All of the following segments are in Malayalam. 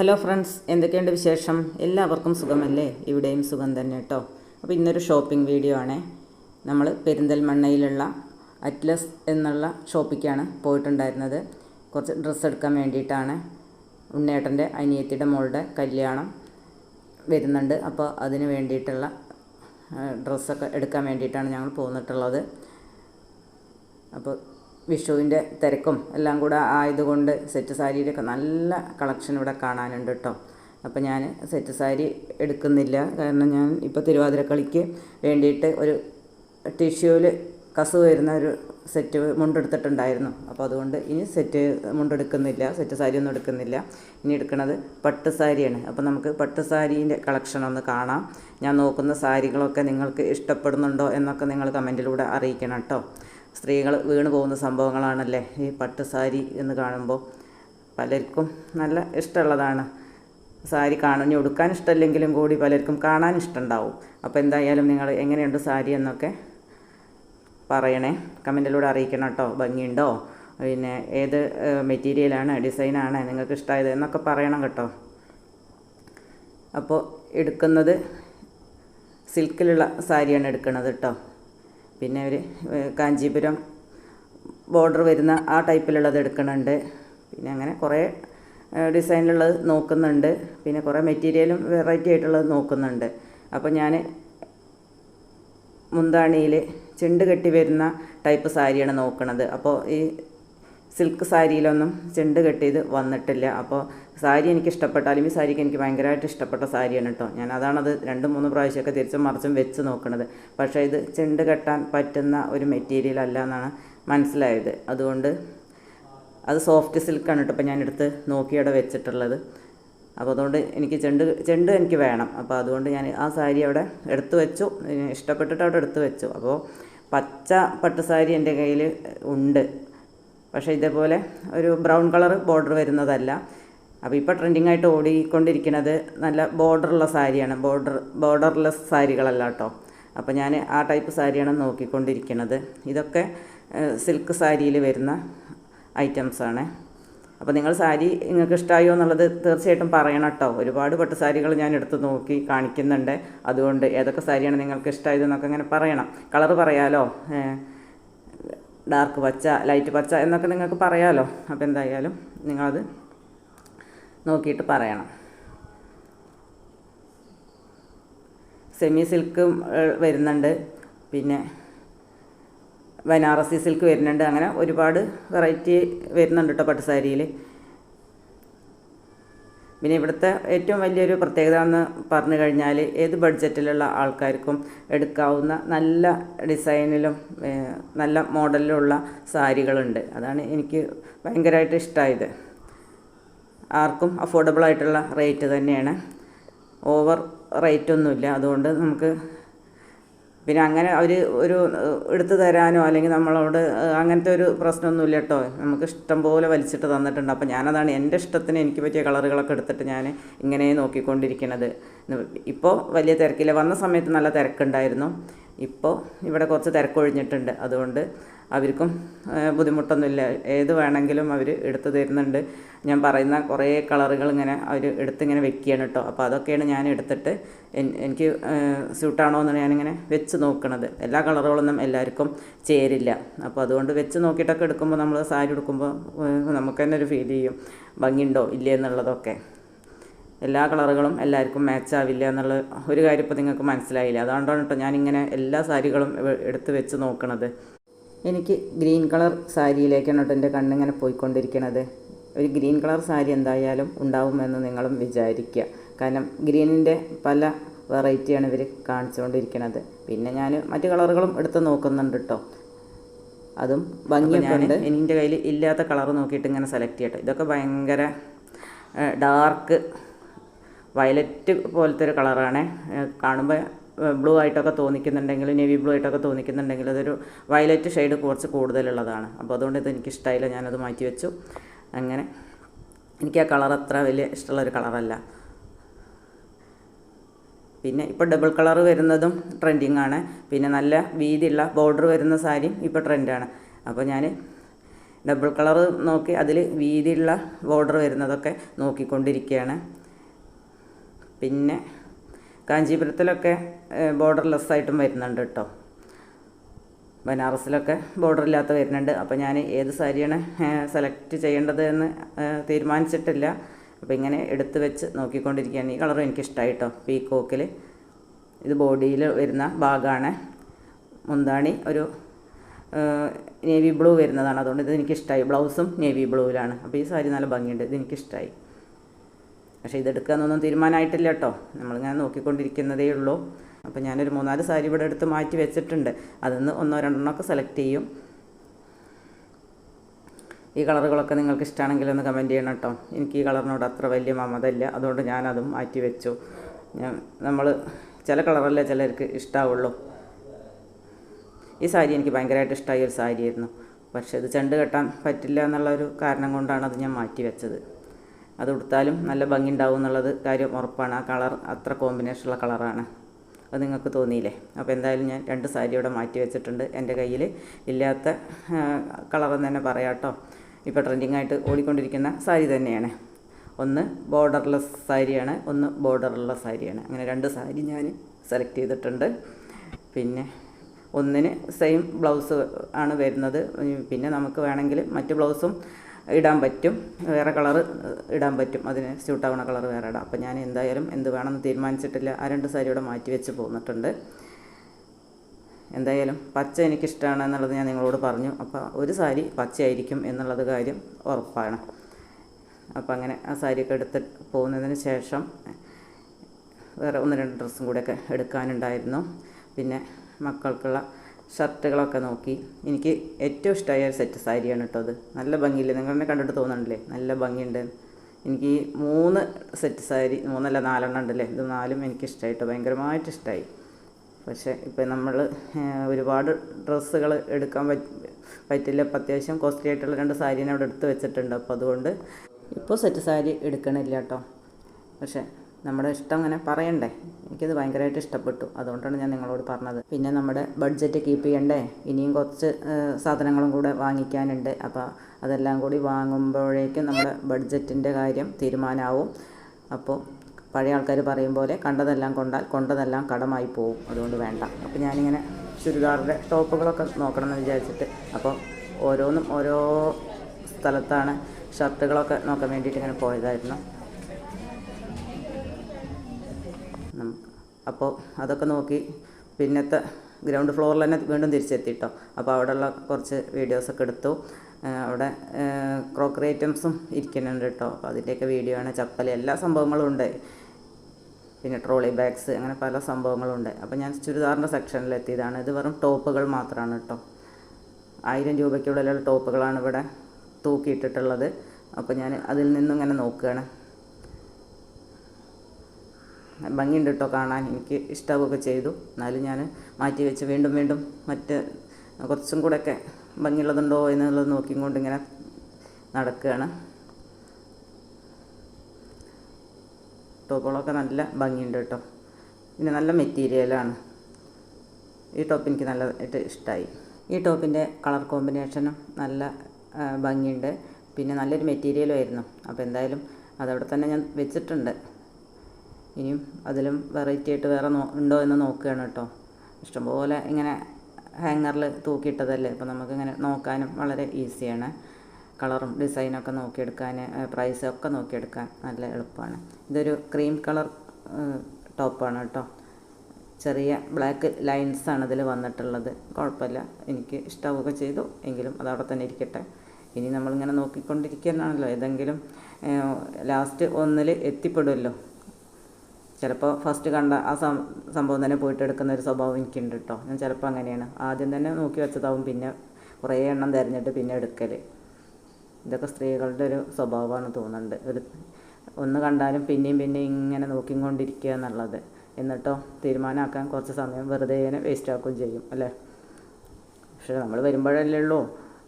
ഹലോ ഫ്രണ്ട്സ് എന്തൊക്കെയുണ്ട് വിശേഷം? എല്ലാവർക്കും സുഖമല്ലേ? ഇവിടെയും സുഖം തന്നെ കേട്ടോ അപ്പോൾ ഇന്നൊരു ഷോപ്പിംഗ് വീഡിയോ ആണ്. നമ്മൾ പെരിന്തൽമണ്ണയിലുള്ള അറ്റ്ലസ് എന്നുള്ള ഷോപ്പിക്കാണ് പോയിട്ടുണ്ടായിരുന്നത്. കുറച്ച് ഡ്രസ്സ് എടുക്കാൻ വേണ്ടിയിട്ടാണ് ഉണ്ണേട്ടന്റെ അനിയത്തിയുടെ മോളുടെ കല്യാണം വരുന്നുണ്ട്. അപ്പോൾ അതിന് വേണ്ടിയിട്ടുള്ള ഡ്രസ്സൊക്കെ എടുക്കാൻ വേണ്ടിയിട്ടാണ് ഞങ്ങൾ പോന്നിട്ടുള്ളത്. അപ്പോൾ വിഷുവിന്റെ തിരക്കും എല്ലാം കൂടെ ആയതുകൊണ്ട് സെറ്റ് സാരിയിലൊക്കെ നല്ല കളക്ഷൻ ഇവിടെ കാണാനുണ്ട് കേട്ടോ. അപ്പോൾ ഞാൻ സെറ്റ് സാരി എടുക്കുന്നില്ല. കാരണം ഞാൻ ഇപ്പോൾ തിരുവാതിരക്കളിക്ക് വേണ്ടിയിട്ട് ഒരു ടിഷ്യൂവിൽ കസു വരുന്ന ഒരു സെറ്റ് മുണ്ടെടുത്തിട്ടുണ്ടായിരുന്നു. അപ്പോൾ അതുകൊണ്ട് ഇനി സെറ്റ് മുണ്ടെടുക്കുന്നില്ല സെറ്റ് സാരി ഒന്നും എടുക്കുന്നില്ല. ഇനി എടുക്കുന്നത് പട്ട് സാരിയാണ്. അപ്പോൾ നമുക്ക് പട്ട് സാരീന്റെ കളക്ഷൻ ഒന്ന് കാണാം. ഞാൻ നോക്കുന്ന സാരികളൊക്കെ നിങ്ങൾക്ക് ഇഷ്ടപ്പെടുന്നുണ്ടോ എന്നൊക്കെ നിങ്ങൾ കമന്റിലൂടെ അറിയിക്കണം കേട്ടോ. സ്ത്രീകൾ വീണ് പോകുന്ന സംഭവങ്ങളാണല്ലേ? ഈ പട്ട് സാരി എന്ന് കാണുമ്പോൾ പലർക്കും നല്ല ഇഷ്ടമുള്ളതാണ്. സാരി കാണും ഉടുക്കാൻ ഇഷ്ടമല്ലെങ്കിലും കൂടി പലർക്കും കാണാൻ ഇഷ്ടമുണ്ടാവും. അപ്പോൾ എന്തായാലും നിങ്ങൾ എങ്ങനെയുണ്ട് സാരി എന്നൊക്കെ പറയണേ. കമന്റിലൂടെ അറിയിക്കണം കേട്ടോ. ഭംഗിയുണ്ടോ? പിന്നെ ഏത് മെറ്റീരിയലാണ് ഡിസൈനാണ് നിങ്ങൾക്ക് ഇഷ്ടമായത് എന്നൊക്കെ പറയണം കേട്ടോ. അപ്പോൾ എടുക്കുന്നത് സിൽക്കിലുള്ള സാരിയാണ് എടുക്കുന്നത് കേട്ടോ. പിന്നെ ഒരു കാഞ്ചീപുരം ബോർഡർ വരുന്ന ആ ടൈപ്പിലുള്ളത് എടുക്കുന്നുണ്ട് പിന്നെ അങ്ങനെ കുറേ ഡിസൈനിലുള്ളത് നോക്കുന്നുണ്ട്. പിന്നെ കുറേ മെറ്റീരിയലും വെറൈറ്റി ആയിട്ടുള്ളത് നോക്കുന്നുണ്ട്. അപ്പോൾ ഞാൻ മുന്താണിയിൽ ചെണ്ട് കെട്ടി വരുന്ന ടൈപ്പ് സാരിയാണ് നോക്കുന്നത് അപ്പോൾ ഈ സിൽക്ക് സാരിയിലൊന്നും ചെണ്ട് കെട്ടിയത് വന്നിട്ടില്ല. അപ്പോൾ സാരി എനിക്ക് ഇഷ്ടപ്പെട്ടാലും ഈ സാരിക്ക് എനിക്ക് ഭയങ്കരമായിട്ട് ഇഷ്ടപ്പെട്ട സാരിയാണ് കേട്ടോ ഞാൻ അതാണത് രണ്ട് മൂന്ന് പ്രാവശ്യമൊക്കെ തിരിച്ചും മറിച്ചും വെച്ച് നോക്കുന്നത് പക്ഷേ ഇത് ചെണ്ട് കെട്ടാൻ പറ്റുന്ന ഒരു മെറ്റീരിയൽ അല്ല എന്നാണ് മനസ്സിലായത്. അതുകൊണ്ട് അത് സോഫ്റ്റ് സിൽക്കാണ് കേട്ടോ ഞാൻ എടുത്ത് നോക്കി അവിടെ വെച്ചിട്ടുള്ളത്. അപ്പോൾ അതുകൊണ്ട് എനിക്ക് ചെണ്ട് ചെണ്ട് എനിക്ക് വേണം. അപ്പോൾ അതുകൊണ്ട് ഞാൻ ആ സാരി അവിടെ എടുത്തു വെച്ചു. ഇഷ്ടപ്പെട്ടിട്ട് അവിടെ എടുത്തു വെച്ചു. അപ്പോൾ പച്ച പട്ട് സാരി എന്റെ കയ്യിൽ ഉണ്ട്. പക്ഷേ ഇതേപോലെ ഒരു ബ്രൗൺ കളർ ബോർഡർ വരുന്നതല്ല. അപ്പോൾ ഇപ്പോൾ ട്രെൻഡിങ് ആയിട്ട് ഓടിക്കൊണ്ടിരിക്കുന്നത് നല്ല ബോർഡറുള്ള സാരിയാണ്. ബോർഡർ ബോർഡർലെസ് സാരികളല്ല കേട്ടോ. അപ്പോൾ ഞാൻ ആ ടൈപ്പ് സാരിയാണ് നോക്കിക്കൊണ്ടിരിക്കുന്നത്. ഇതൊക്കെ സിൽക്ക് സാരിയിൽ വരുന്ന ഐറ്റംസാണ്. അപ്പോൾ നിങ്ങൾ സാരി നിങ്ങൾക്ക് ഇഷ്ടമായോ എന്നുള്ളത് തീർച്ചയായിട്ടും പറയണം കേട്ടോ. ഒരുപാട് പട്ട് സാരികൾ ഞാൻ എടുത്ത് നോക്കി കാണിക്കുന്നുണ്ട്. അതുകൊണ്ട് ഏതൊക്കെ സാരിയാണ് നിങ്ങൾക്ക് ഇഷ്ടമായതെന്നൊക്കെ ഇങ്ങനെ പറയണം. കളർ പറയാലോ? ഡാർക്ക് പച്ച ലൈറ്റ് പച്ച എന്നൊക്കെ നിങ്ങൾക്ക് പറയാമല്ലോ അപ്പോൾ എന്തായാലും നിങ്ങളത് നോക്കിയിട്ട് പറയണം. സെമി സിൽക്കും വരുന്നുണ്ട്. പിന്നെ ബനാറസി സിൽക്ക് വരുന്നുണ്ട്. അങ്ങനെ ഒരുപാട് വെറൈറ്റി വരുന്നുണ്ട് കേട്ടോ പട്ടുസാരിയിൽ പിന്നെ ഇവിടുത്തെ ഏറ്റവും വലിയൊരു പ്രത്യേകത എന്ന് പറഞ്ഞു കഴിഞ്ഞാൽ ഏത് ബഡ്ജറ്റിലുള്ള ആൾക്കാർക്കും എടുക്കാവുന്ന നല്ല ഡിസൈനിലും നല്ല മോഡലിലുള്ള സാരികളുണ്ട്. അതാണ് എനിക്ക് ഭയങ്കരമായിട്ട് ഇഷ്ടമായത്. ആർക്കും അഫോർഡബിൾ ആയിട്ടുള്ള റേറ്റ് തന്നെയാണ്. ഓവർ റേറ്റ് ഒന്നുമില്ല. അതുകൊണ്ട് നമുക്ക് പിന്നെ അങ്ങനെ അവർ ഒരു എടുത്തു തരാനോ അല്ലെങ്കിൽ നമ്മളോട് അങ്ങനത്തെ ഒരു പ്രശ്നമൊന്നുമില്ല കേട്ടോ. നമുക്ക് ഇഷ്ടം പോലെ വലിച്ചിട്ട് തന്നിട്ടുണ്ട്. അപ്പോൾ ഞാനതാണ് എന്റെ ഇഷ്ടത്തിന് എനിക്ക് പറ്റിയ കളറുകളൊക്കെ എടുത്തിട്ട് ഞാൻ ഇങ്ങനെ നോക്കിക്കൊണ്ടിരിക്കണത്. ഇപ്പോൾ വലിയ തിരക്കില്ല. വന്ന സമയത്ത് നല്ല തിരക്കുണ്ടായിരുന്നു. ഇപ്പോൾ ഇവിടെ കുറച്ച് തിരക്കൊഴിഞ്ഞിട്ടുണ്ട്. അതുകൊണ്ട് അവർക്കും ബുദ്ധിമുട്ടൊന്നുമില്ല. ഏത് വേണമെങ്കിലും അവർ എടുത്തു തരുന്നുണ്ട്. ഞാൻ പറയുന്ന കുറേ കളറുകൾ ഇങ്ങനെ അവർ എടുത്തിങ്ങനെ വെക്കുകയാണ് കേട്ടോ. അപ്പോൾ അതൊക്കെയാണ് ഞാൻ എടുത്തിട്ട് എനിക്ക് സ്യൂട്ടാണോ എന്ന് ഞാനിങ്ങനെ വെച്ച് നോക്കണത്. എല്ലാ കളറുകളൊന്നും എല്ലാവർക്കും ചേരില്ല. അപ്പോൾ അതുകൊണ്ട് വെച്ച് നോക്കിയിട്ടൊക്കെ എടുക്കുമ്പോൾ നമ്മൾ സാരി എടുക്കുമ്പോൾ നമുക്ക് തന്നെ ഒരു ഫീൽ ചെയ്യും. ഭംഗിയുണ്ടോ ഇല്ലേ എന്നുള്ളതൊക്കെ. എല്ലാ കളറുകളും എല്ലാവർക്കും മാച്ച് ആവില്ല എന്നുള്ള ഒരു കാര്യം ഇപ്പോൾ നിങ്ങൾക്ക് മനസ്സിലായില്ല? അതുകൊണ്ടാണ് കേട്ടോ ഞാനിങ്ങനെ എല്ലാ സാരികളും എടുത്ത് വെച്ച് നോക്കണത്. എനിക്ക് ഗ്രീൻ കളർ സാരിയിലേക്കാണ് കേട്ടോ എന്റെ കണ്ണിങ്ങനെ പോയിക്കൊണ്ടിരിക്കണത്. ഒരു ഗ്രീൻ കളർ സാരി എന്തായാലും ഉണ്ടാവുമെന്ന് നിങ്ങളും വിചാരിക്കുക. കാരണം ഗ്രീനിന്റെ പല വെറൈറ്റിയാണ് ഇവർ കാണിച്ചുകൊണ്ടിരിക്കുന്നത് പിന്നെ ഞാൻ മറ്റു കളറുകളും എടുത്ത് നോക്കുന്നുണ്ട് കേട്ടോ. അതും ഭംഗിയൊക്കെ എന്റെ കയ്യിൽ ഇല്ലാത്ത കളർ നോക്കിയിട്ട് ഇങ്ങനെ സെലക്ട് ചെയ്യട്ടെ ഇതൊക്കെ ഭയങ്കര ഡാർക്ക് വയലറ്റ് പോലത്തെ ഒരു കളറാണ്. കാണുമ്പോൾ ബ്ലൂ ആയിട്ടൊക്കെ തോന്നിക്കുന്നുണ്ടെങ്കിൽ നേവി ബ്ലൂ ആയിട്ടൊക്കെ തോന്നിക്കുന്നുണ്ടെങ്കിൽ അതൊരു വയലറ്റ് ഷെയ്ഡ് കുറച്ച് കൂടുതലുള്ളതാണ്. അപ്പോൾ അതുകൊണ്ട് ഇത് എനിക്ക് ഇഷ്ടമായില്ല ഞാനത് മാറ്റി വെച്ചു അങ്ങനെ. എനിക്ക് ആ കളർ അത്ര വലിയ ഇഷ്ടമുള്ളൊരു കളറല്ല പിന്നെ ഇപ്പോൾ ഡബിൾ കളർ വരുന്നതും ട്രെൻഡിങ് ആണ്. പിന്നെ നല്ല വീതിയുള്ള ബോർഡർ വരുന്ന സാരിയും ഇപ്പോൾ ട്രെൻഡാണ് അപ്പോൾ ഞാൻ ഡബിൾ കളർ നോക്കി അതിൽ വീതിയുള്ള ബോർഡർ വരുന്നതൊക്കെ നോക്കിക്കൊണ്ടിരിക്കുകയാണ്. പിന്നെ കാഞ്ചീപുരത്തിലൊക്കെ ബോർഡർലെസ് ആയിട്ടും വരുന്നുണ്ട് കേട്ടോ ബനാറസിലൊക്കെ ബോർഡർ ഇല്ലാത്ത വരുന്നുണ്ട്. അപ്പോൾ ഞാൻ ഏത് സാരിയാണ് സെലക്ട് ചെയ്യേണ്ടത് എന്ന് തീരുമാനിച്ചിട്ടില്ല. അപ്പോൾ ഇങ്ങനെ എടുത്ത് വെച്ച് നോക്കിക്കൊണ്ടിരിക്കുകയാണ്. ഈ കളറും എനിക്കിഷ്ടമായി കേട്ടോ പീക്കോക്കിൽ ഇത് ബോഡിയിൽ വരുന്ന ഭാഗമാണ് മുന്താണി ഒരു നേവി ബ്ലൂ വരുന്നതാണ്. അതുകൊണ്ട് ഇത് എനിക്കിഷ്ടമായി ബ്ലൗസും നേവി ബ്ലൂവിലാണ്. അപ്പോൾ ഈ സാരി നല്ല ഭംഗിയുണ്ട്. ഇത് എനിക്കിഷ്ടമായി പക്ഷേ ഇതെടുക്കാന്നൊന്നും തീരുമാനമായിട്ടില്ല കേട്ടോ. നമ്മളിങ്ങനെ നോക്കിക്കൊണ്ടിരിക്കുന്നതേ ഉള്ളൂ. അപ്പോൾ ഞാനൊരു മൂന്നാൽ സാരി ഇവിടെ എടുത്ത് മാറ്റി വെച്ചിട്ടുണ്ട്. അതിന്ന് ഒന്നോ രണ്ടെണ്ണമൊക്കെ സെലക്ട് ചെയ്യും. ഈ കളറുകളൊക്കെ നിങ്ങൾക്ക് ഇഷ്ടമാണെങ്കിൽ ഒന്ന് കമന്റ് ചെയ്യണം കേട്ടോ. എനിക്ക് ഈ കളറിനോട് അത്ര വലിയ മമതല്ല അതുകൊണ്ട് ഞാനതും മാറ്റി വെച്ചു. ഞാൻ നമ്മൾ ചില കളറല്ലേ ചിലർക്ക് ഇഷ്ടാവുള്ളൂ. ഈ സാരി എനിക്ക് ഭയങ്കരമായിട്ട് ഇഷ്ടമായ ഒരു സാരിയായിരുന്നു. പക്ഷേ ഇത് ചെണ്ട് കെട്ടാൻ പറ്റില്ല എന്നുള്ളൊരു കാരണം കൊണ്ടാണ് അത് ഞാൻ മാറ്റി വെച്ചത്. അത് ഉടുത്താലും നല്ല ഭംഗി ഉണ്ടാവും എന്നുള്ളത് കാര്യം ഉറപ്പാണ്. ആ കളർ അത്ര കോമ്പിനേഷനുള്ള കളറാണ്. അത് നിങ്ങൾക്ക് തോന്നിയില്ലേ? അപ്പോൾ എന്തായാലും ഞാൻ രണ്ട് സാരി ഇവിടെ മാറ്റി വെച്ചിട്ടുണ്ട്. എന്റെ കയ്യിൽ ഇല്ലാത്ത കളറെന്ന് തന്നെ പറയാം കേട്ടോ. ഇപ്പോൾ ട്രെൻഡിങ് ആയിട്ട് ഓടിക്കൊണ്ടിരിക്കുന്ന സാരി തന്നെയാണ്. ഒന്ന് ബോർഡർലെസ് സാരിയാണ് ഒന്ന് ബോർഡറുള്ള സാരിയാണ്. അങ്ങനെ രണ്ട് സാരി ഞാൻ സെലക്ട് ചെയ്തിട്ടുണ്ട്. പിന്നെ ഒന്നിന് സെയിം ബ്ലൗസ് ആണ് വരുന്നത്. പിന്നെ നമുക്ക് വേണമെങ്കിൽ മറ്റ് ബ്ലൗസും ഇടാൻ പറ്റും. വേറെ കളറ് ഇടാൻ പറ്റും. അതിന് സ്യൂട്ടാവുന്ന കളർ വേറെ ഇടാം. അപ്പോൾ ഞാൻ എന്തായാലും എന്ത് വേണമെന്ന് തീരുമാനിച്ചിട്ടില്ല. ആ രണ്ട് സാരി ഇവിടെ മാറ്റി വെച്ച് പോന്നിട്ടുണ്ട്. എന്തായാലും പച്ച എനിക്കിഷ്ടമാണ് എന്നുള്ളത് ഞാൻ നിങ്ങളോട് പറഞ്ഞു. അപ്പോൾ ഒരു സാരി പച്ചയായിരിക്കും എന്നുള്ളത് കാര്യം ഉറപ്പാണ്. അപ്പോൾ അങ്ങനെ ആ സാരിയൊക്കെ എടുത്ത് പോകുന്നതിന് ശേഷം വേറെ ഒന്ന് രണ്ട് ഡ്രസ്സും കൂടെയൊക്കെ എടുക്കാനുണ്ടായിരുന്നു. പിന്നെ മക്കൾക്കുള്ള ഷർട്ടുകളൊക്കെ നോക്കി. എനിക്ക് ഏറ്റവും ഇഷ്ടമായ ഒരു സെറ്റ് സാരിയാണ് കേട്ടോ അത്. നല്ല ഭംഗിയില്ലേ? നിങ്ങളെന്നെ കണ്ടിട്ട് തോന്നുന്നുണ്ടല്ലേ നല്ല ഭംഗിയുണ്ട്. എനിക്ക് മൂന്ന് സെറ്റ് സാരി മൂന്നല്ല നാലെണ്ണം ഉണ്ടല്ലേ? ഇത് നാലും എനിക്ക് ഇഷ്ടമായിട്ടോ ഭയങ്കരമായിട്ട് ഇഷ്ടമായി പക്ഷേ ഇപ്പം നമ്മൾ ഒരുപാട് ഡ്രസ്സുകൾ എടുക്കാൻ പറ്റ പറ്റില്ല. ഇപ്പം അത്യാവശ്യം കോസ്റ്റ്ലി ആയിട്ടുള്ള രണ്ട് സാരീനെ അവിടെ എടുത്ത് വെച്ചിട്ടുണ്ട്. അപ്പോൾ അതുകൊണ്ട് ഇപ്പോൾ സെറ്റ് സാരി എടുക്കണില്ല കേട്ടോ പക്ഷേ നമ്മുടെ ഇഷ്ടം അങ്ങനെ പറയണ്ടേ? എനിക്കത് ഭയങ്കരമായിട്ട് ഇഷ്ടപ്പെട്ടു. അതുകൊണ്ടാണ് ഞാൻ നിങ്ങളോട് പറഞ്ഞത്. പിന്നെ നമ്മുടെ ബഡ്ജറ്റ് കീപ്പ് ചെയ്യണ്ടേ? ഇനിയും കുറച്ച് സാധനങ്ങളും കൂടെ വാങ്ങിക്കാനുണ്ട്. അപ്പോൾ അതെല്ലാം കൂടി വാങ്ങുമ്പോഴേക്കും നമ്മുടെ ബഡ്ജറ്റിന്റെ കാര്യം തീരുമാനമാവും അപ്പോൾ പഴയ ആൾക്കാർ പറയും പോലെ കണ്ടതെല്ലാം കൊണ്ടാൽ കൊണ്ടതെല്ലാം കടമായി പോവും. അതുകൊണ്ട് വേണ്ട. അപ്പോൾ ഞാനിങ്ങനെ ചുരിദാറിന്റെ ടോപ്പുകളൊക്കെ നോക്കണം എന്ന് വിചാരിച്ചിട്ട് അപ്പോൾ ഓരോന്നും ഓരോ സ്ഥലത്താണ് ഷർട്ടുകളൊക്കെ നോക്കാൻ വേണ്ടിയിട്ട് ഇങ്ങനെ പോയതായിരുന്നു. അപ്പോൾ അതൊക്കെ നോക്കി പിന്നത്തെ ഗ്രൗണ്ട് ഫ്ലോറിൽ തന്നെ വീണ്ടും തിരിച്ചെത്തി കേട്ടോ അപ്പോൾ അവിടെയുള്ള കുറച്ച് വീഡിയോസൊക്കെ എടുത്തു. അവിടെ ക്രോക്കറി ഐറ്റംസും ഇരിക്കുന്നുണ്ട് കേട്ടോ. അപ്പോൾ അതിന്റെയൊക്കെ വീഡിയോ ആണ്. ചപ്പൽ എല്ലാ സംഭവങ്ങളും ഉണ്ട്. പിന്നെ ട്രോളി ബാഗ്സ് അങ്ങനെ പല സംഭവങ്ങളും ഉണ്ട്. അപ്പോൾ ഞാൻ ചുരിദാറിന്റെ സെക്ഷനിൽ എത്തിയതാണ്. ഇത് വെറും ടോപ്പുകൾ മാത്രമാണ് കേട്ടോ. ആയിരം രൂപയ്ക്കുള്ളിലുള്ള ടോപ്പുകളാണ് ഇവിടെ തൂക്കിയിട്ടിട്ടുള്ളത്. അപ്പോൾ ഞാൻ അതിൽ നിന്നും ഇങ്ങനെ നോക്കുകയാണ്. ഭംഗിയുണ്ട് കേട്ടോ കാണാൻ. എനിക്ക് ഇഷ്ടമൊക്കെ ചെയ്തു. എന്നാലും ഞാൻ മാറ്റി വെച്ച് വീണ്ടും വീണ്ടും മറ്റ് കുറച്ചും കൂടെയൊക്കെ ഭംഗിയുള്ളതുണ്ടോ എന്നുള്ളത് നോക്കിക്കൊണ്ട് ഇങ്ങനെ നടക്കുകയാണ്. ടോപ്പുകളൊക്കെ നല്ല ഭംഗിയുണ്ട് കേട്ടോ. പിന്നെ നല്ല മെറ്റീരിയലാണ് ഈ ടോപ്പ് എനിക്ക് നല്ലതായിട്ട് ഇഷ്ടമായി. ഈ ടോപ്പിന്റെ കളർ കോമ്പിനേഷനും നല്ല ഭംഗിയുണ്ട്. പിന്നെ നല്ലൊരു മെറ്റീരിയലും ആയിരുന്നു. അപ്പോൾ എന്തായാലും അതവിടെ തന്നെ ഞാൻ വെച്ചിട്ടുണ്ട്. ഇനിയും അതിലും വെറൈറ്റി ആയിട്ട് വേറെ നോ ഉണ്ടോ എന്ന് നോക്കുകയാണ് കേട്ടോ. ഇഷ്ടംപോലെ ഇങ്ങനെ ഹാങ്ങറിൽ തൂക്കിയിട്ടതല്ലേ? അപ്പോൾ നമുക്കിങ്ങനെ നോക്കാനും വളരെ ഈസിയാണ് കളറും ഡിസൈനൊക്കെ നോക്കിയെടുക്കാൻ പ്രൈസ് ഒക്കെ നോക്കിയെടുക്കാൻ നല്ല എളുപ്പമാണ്. ഇതൊരു ക്രീം കളർ ടോപ്പാണ് കേട്ടോ. ചെറിയ ബ്ലാക്ക് ലൈൻസാണ് ഇതിൽ വന്നിട്ടുള്ളത്. കുഴപ്പമില്ല. എനിക്ക് ഇഷ്ടമൊക്കെ ചെയ്തു. എങ്കിലും അതവിടെ തന്നെ ഇരിക്കട്ടെ. ഇനി നമ്മളിങ്ങനെ നോക്കിക്കൊണ്ടിരിക്കുന്നതാണല്ലോ ഏതെങ്കിലും ലാസ്റ്റ് ഒന്നിൽ എത്തിപ്പെടുമല്ലോ. ചിലപ്പോൾ ഫസ്റ്റ് കണ്ട ആ സംഭവം തന്നെ പോയിട്ട് എടുക്കുന്ന ഒരു സ്വഭാവം എനിക്കുണ്ട് കേട്ടോ ഞാൻ ചിലപ്പോൾ അങ്ങനെയാണ്. ആദ്യം തന്നെ നോക്കി വെച്ചതാവും. പിന്നെ കുറേ എണ്ണം തിരഞ്ഞിട്ട് പിന്നെ എടുക്കൽ ഇതൊക്കെ സ്ത്രീകളുടെ ഒരു സ്വഭാവമാണ് തോന്നുന്നുണ്ട് ഒരു ഒന്ന് കണ്ടാലും പിന്നെയും പിന്നെയും ഇങ്ങനെ നോക്കിക്കൊണ്ടിരിക്കുക എന്നുള്ളത് എന്നിട്ടോ തീരുമാനമാക്കാൻ കുറച്ച് സമയം വെറുതെ വേസ്റ്റ് ആക്കുകയും ചെയ്യും അല്ലേ? പക്ഷേ നമ്മൾ വരുമ്പോഴല്ലേ ഉള്ളൂ.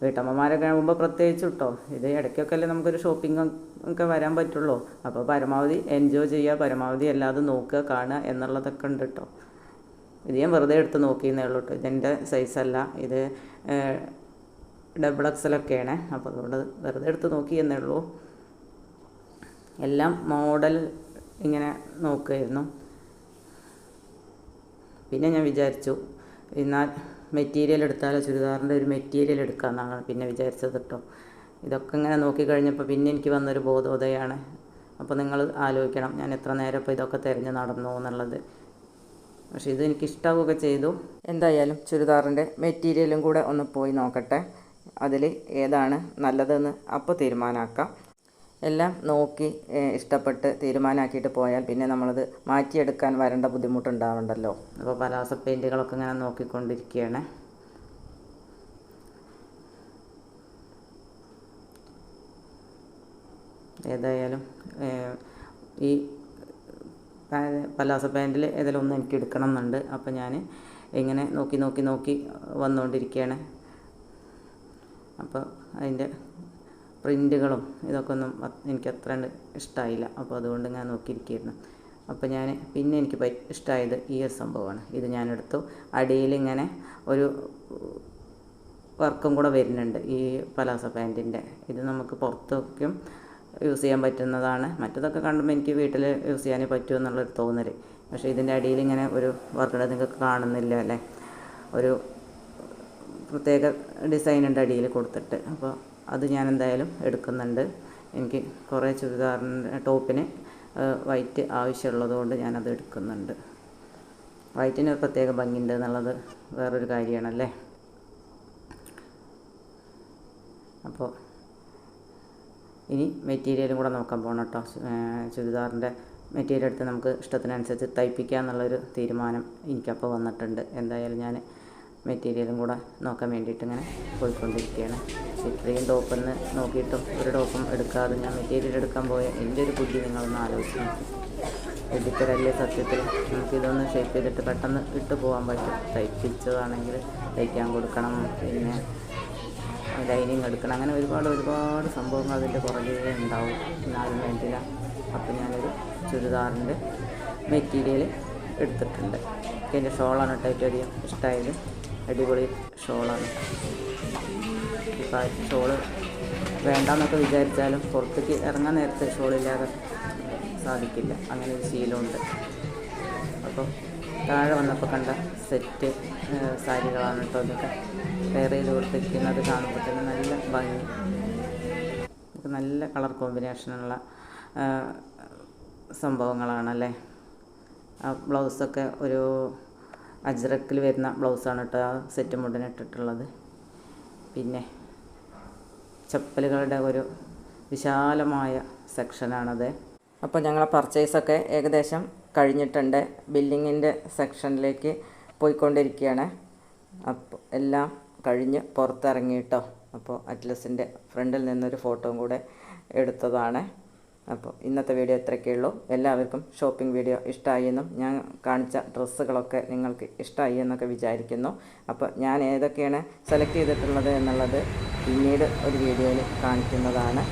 വീട്ടമ്മമാരൊക്കെ ആകുമ്പോൾ പ്രത്യേകിച്ച് കേട്ടോ ഇത് ഇടയ്ക്കൊക്കെ അല്ലേ നമുക്കൊരു ഷോപ്പിംഗ് ഒക്കെ വരാൻ പറ്റുള്ളൂ. അപ്പോൾ പരമാവധി എൻജോയ് ചെയ്യുക പരമാവധി അല്ലാതെ നോക്കുക കാണുക എന്നുള്ളതൊക്കെ ഉണ്ട് കേട്ടോ ഇത് ഞാൻ വെറുതെ എടുത്ത് നോക്കിയെന്നേ ഉള്ളൂ കേട്ടോ ഇതെന്റെ സൈസല്ല ഇത് ഡബിൾ എക്സലൊക്കെയാണ് അപ്പോൾ അതുകൊണ്ട് വെറുതെ എടുത്ത് നോക്കി എന്നേ ഉള്ളൂ. എല്ലാം മോഡൽ ഇങ്ങനെ നോക്കുമായിരുന്നു പിന്നെ ഞാൻ വിചാരിച്ചു എന്നാൽ മെറ്റീരിയൽ എടുത്താലോ? ചുരിദാറിന്റെ ഒരു മെറ്റീരിയൽ എടുക്കാം എടുക്കാമെന്നാണ് പിന്നെ വിചാരിച്ചത് കേട്ടോ ഇതൊക്കെ ഇങ്ങനെ നോക്കിക്കഴിഞ്ഞപ്പോൾ പിന്നെ എനിക്ക് വന്നൊരു ബോധോദയമാണ് അപ്പോൾ നിങ്ങൾ ആലോചിക്കണം ഞാൻ എത്ര നേരം ഇപ്പോൾ ഇതൊക്കെ തിരഞ്ഞ് നടന്നു എന്നുള്ളത്. പക്ഷേ ഇത് എനിക്ക് ഇഷ്ടമൊക്കെ ചെയ്തു. എന്തായാലും ചുരിദാറിന്റെ മെറ്റീരിയലും കൂടെ ഒന്ന് പോയി നോക്കട്ടെ. അതിൽ ഏതാണ് നല്ലതെന്ന് അപ്പോൾ തീരുമാനമാക്കാം എല്ലാം നോക്കി ഇഷ്ടപ്പെട്ട് തീരുമാനമാക്കിയിട്ട് പോയാൽ പിന്നെ നമ്മളത് മാറ്റിയെടുക്കാൻ വരേണ്ട ബുദ്ധിമുട്ടുണ്ടാവണ്ടല്ലോ. അപ്പോൾ പലാസ പെയിന്റുകളൊക്കെ ഇങ്ങനെ നോക്കിക്കൊണ്ടിരിക്കുകയാണ് ഏതായാലും ഈ പലാസ പാന്റിൽ ഏതെങ്കിലും ഒന്ന് എനിക്ക് എടുക്കണം എന്നുണ്ട് അപ്പോൾ ഞാൻ ഇങ്ങനെ നോക്കി നോക്കി നോക്കി വന്നുകൊണ്ടിരിക്കുകയാണ് അപ്പോൾ അതിന്റെ പ്രിന്റുകളും ഇതൊക്കെ ഒന്നും എനിക്ക് അത്ര ഇഷ്ടമായില്ല അപ്പോൾ അതുകൊണ്ട് ഞാൻ നോക്കിയിരിക്കുകയായിരുന്നു. അപ്പോൾ ഞാൻ പിന്നെ എനിക്ക് ഇഷ്ടമായത് ഈ ഒരു സംഭവമാണ്. ഇത് ഞാനെടുത്തു. അടിയിൽ ഇങ്ങനെ ഒരു വർക്കും കൂടെ വരുന്നുണ്ട് ഈ പലാസ പാന്റിന്റെ ഇത് നമുക്ക് പുറത്തേക്കും യൂസ് ചെയ്യാൻ പറ്റുന്നതാണ്. മറ്റതൊക്കെ കണ്ടുമ്പോൾ എനിക്ക് വീട്ടിൽ യൂസ് ചെയ്യാനേ പറ്റൂ എന്നുള്ളൊരു തോന്നൽ പക്ഷേ ഇതിന്റെ അടിയിൽ ഇങ്ങനെ ഒരു വർക്കുണ്ട് നിങ്ങൾക്ക് കാണുന്നില്ല അല്ലേ? ഒരു പ്രത്യേക ഡിസൈൻ ഉണ്ട് അടിയിൽ കൊടുത്തിട്ട്. അപ്പോൾ അത് ഞാൻ എന്തായാലും എടുക്കുന്നുണ്ട്. എനിക്ക് കുറേ ചുരിദാറിന്റെ ടോപ്പിന് വൈറ്റ് ആവശ്യമുള്ളത് കൊണ്ട് ഞാനത് എടുക്കുന്നുണ്ട്. വൈറ്റിന് ഒരു പ്രത്യേക ഭംഗിയുണ്ട് എന്നുള്ളത് വേറൊരു കാര്യമാണല്ലേ? അപ്പോൾ ഇനി മെറ്റീരിയലും കൂടെ നോക്കാൻ പോകണം കേട്ടോ. ചുരിദാറിന്റെ മെറ്റീരിയൽ എടുത്ത് നമുക്ക് ഇഷ്ടത്തിനനുസരിച്ച് തയ്പ്പിക്കുക എന്നുള്ളൊരു തീരുമാനം എനിക്കപ്പോൾ വന്നിട്ടുണ്ട്. എന്തായാലും ഞാൻ മെറ്റീരിയലും കൂടെ നോക്കാൻ വേണ്ടിയിട്ട് ഇങ്ങനെ പോയിക്കൊണ്ടിരിക്കുകയാണ്. ഇത്രയും ടോപ്പെന്ന് നോക്കിയിട്ടും ഒരു ടോപ്പും എടുക്കാതെ ഞാൻ മെറ്റീരിയൽ എടുക്കാൻ പോയ എന്റെ ഒരു ബുദ്ധി നിങ്ങളൊന്ന് ആലോചിച്ച് നോക്കി. എഡിറ്ററല്ലേ സത്യത്തിൽ? നമുക്കിതൊന്ന് ഷേപ്പ് ചെയ്തിട്ട് പെട്ടെന്ന് ഇട്ട് പോകാൻ പറ്റും. തയ്പ്പിച്ചതാണെങ്കിൽ തയ്ക്കാൻ കൊടുക്കണം. പിന്നെ ലൈനിങ് എടുക്കണം. അങ്ങനെ ഒരുപാട് ഒരുപാട് സംഭവങ്ങൾ അതിന്റെ പുറകെ ഉണ്ടാവും. എന്നാലും വേണ്ടില്ല. അപ്പോൾ ഞാനൊരു ചുരിദാറിന്റെ മെറ്റീരിയൽ എടുത്തിട്ടുണ്ട്. എന്റെ ഷോളാണ് കേട്ടോ ഏറ്റവും അധികം ഇഷ്ടമായത് അടിപൊളി ഷോളാണ്. ഇപ്പം ഷോൾ വേണ്ടാന്നൊക്കെ വിചാരിച്ചാലും പുറത്തേക്ക് ഇറങ്ങാൻ നേരത്തെ ഷോളില്ലാതെ സാധിക്കില്ല. അങ്ങനെ ഒരു ശീലമുണ്ട്. അപ്പോൾ താഴെ വന്നപ്പോൾ കണ്ട സെറ്റ് സാരികളാണ് കേട്ടോ അതൊക്കെ വേറെ കൊടുത്തിരിക്കുന്നത് കാണുമ്പോൾ തന്നെ നല്ല ഭംഗി. നല്ല കളർ കോമ്പിനേഷനുള്ള സംഭവങ്ങളാണല്ലേ? ആ ബ്ലൗസൊക്കെ ഒരു അജ്രക്കിൽ വരുന്ന ബ്ലൗസാണ് കേട്ടോ ആ സെറ്റ് മുടിന് ഇട്ടിട്ടുള്ളത്. പിന്നെ ചപ്പലുകളുടെ ഒരു വിശാലമായ സെക്ഷനാണത്. അപ്പോൾ ഞങ്ങളെ പർച്ചേസൊക്കെ ഏകദേശം കഴിഞ്ഞിട്ടുണ്ട്. ബില്ലിങ്ങിന്റെ സെക്ഷനിലേക്ക് പോയിക്കൊണ്ടിരിക്കുകയാണ്. അപ്പോൾ എല്ലാം കഴിഞ്ഞ് പുറത്തിറങ്ങിയിട്ടോ അപ്പോൾ അറ്റ്ലസിന്റെ ഫ്രണ്ടിൽ നിന്നൊരു ഫോട്ടോയും കൂടെ എടുത്തതാണ്. അപ്പോൾ ഇന്നത്തെ വീഡിയോ ഇത്രയൊക്കെ ഉള്ളൂ. എല്ലാവർക്കും ഷോപ്പിംഗ് വീഡിയോ ഇഷ്ടമായി എന്നും ഞാൻ കാണിച്ച ഡ്രസ്സുകളൊക്കെ നിങ്ങൾക്ക് ഇഷ്ടമായി എന്നൊക്കെ വിചാരിക്കുന്നു. അപ്പോൾ ഞാൻ ഏതൊക്കെയാണ് സെലക്ട് ചെയ്തിട്ടുള്ളത് എന്നുള്ളത് പിന്നീട് ഒരു വീഡിയോയിൽ കാണിക്കുന്നതാണ്.